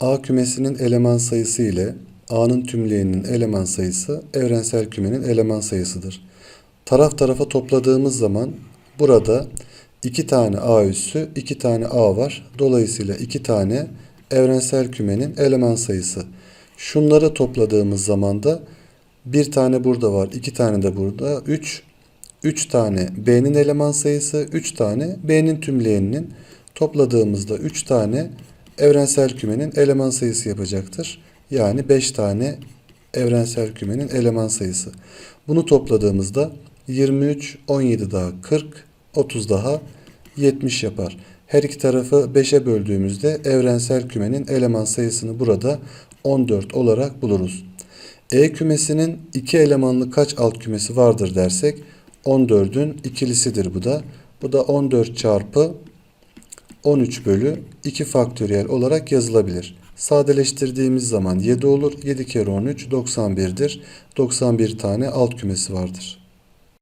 A kümesinin eleman sayısı ile A'nın tümleyeninin eleman sayısı evrensel kümenin eleman sayısıdır. Taraf tarafa topladığımız zaman burada iki tane A üssü, iki tane A var. Dolayısıyla iki tane evrensel kümenin eleman sayısı. Şunları topladığımız zaman da bir tane burada var, iki tane de burada. 3 3 tane B'nin eleman sayısı, 3 tane B'nin tümleyeninin topladığımızda 3 tane evrensel kümenin eleman sayısı yapacaktır. Yani 5 tane evrensel kümenin eleman sayısı. Bunu topladığımızda 23, 17 daha 40, 30 daha 70 yapar. Her iki tarafı 5'e böldüğümüzde evrensel kümenin eleman sayısını burada 14 olarak buluruz. E kümesinin iki elemanlı kaç alt kümesi vardır dersek 14'ün ikilisidir bu da. Bu da 14 çarpı 13 bölü 2 faktöriyel olarak yazılabilir. Sadeleştirdiğimiz zaman 7 olur. 7 kere 13 91'dir. 91 tane alt kümesi vardır.